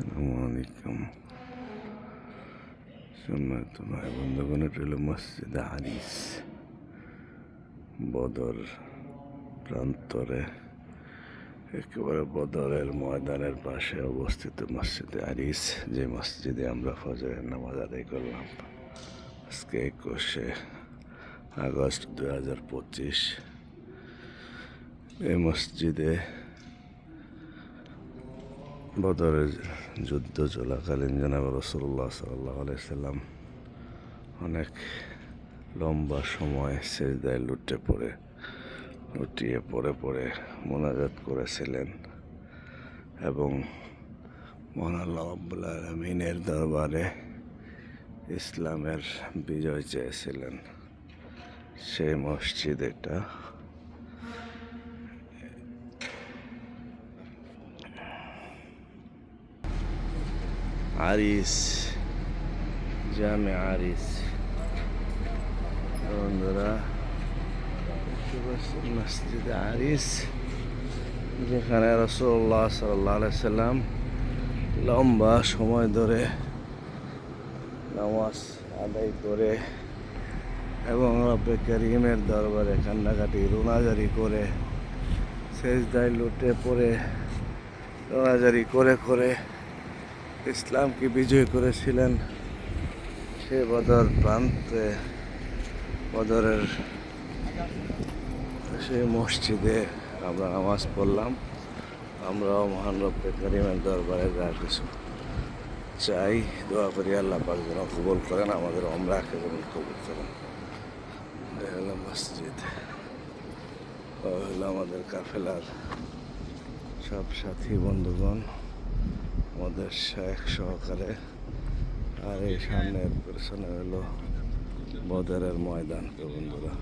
আসসালামু আলাইকুম বদর প্রান্তরে, একেবারে বদরের ময়দানের পাশে অবস্থিত মসজিদে আরিস যে মসজিদে আমরা ফজরের নামাজ আদায় করলাম। আজকে একুশে আগস্ট দু হাজার পঁচিশ। এই মসজিদে বদরের যুদ্ধ চলাকালীন জনাব রসুল্লাহ সাল্লাহ সাল্লাম অনেক লম্বা সময় সেজদায় লুটে পড়ে, লুটিয়ে পড়ে পড়ে মোনাজাত করেছিলেন এবং মহান আলমিনের দরবারে ইসলামের বিজয় চেয়েছিলেন। সেই মসজিদ এটা আরিস, জামে আরিস। বন্ধুরা মসজিদ আরিস, যেখানে রসল্লাহ সাল্লাহ সাল্লাম লম্বা সময় ধরে নামাজ আদায় করে এবং রব্বে করিমের দরবারে কান্নাকাটি, রোনাজারি করে শেষদায় লুটে পড়ে, রোনাজারি করে করে ইসলামকে বিজয় করেছিলেন সে বদর প্রান্তে, বদরের সেই মসজিদে আমরা নামাজ পড়লাম। আমরাও মহান রব্বে করিমের দরবারে যা কিছু চাই, দোয়া করি আল্লাহ পাক যেন কবুল করেন, আমাদের অমরাকে যেন কবুল করেন। হলো মসজিদ। হলো আমাদের কাফেলার সব সাথী, বন্ধুগণ। আমাদের শেখ সহকারে আর এই সামনের পেছনে হলো বদরের ময়দান বন্ধুরা।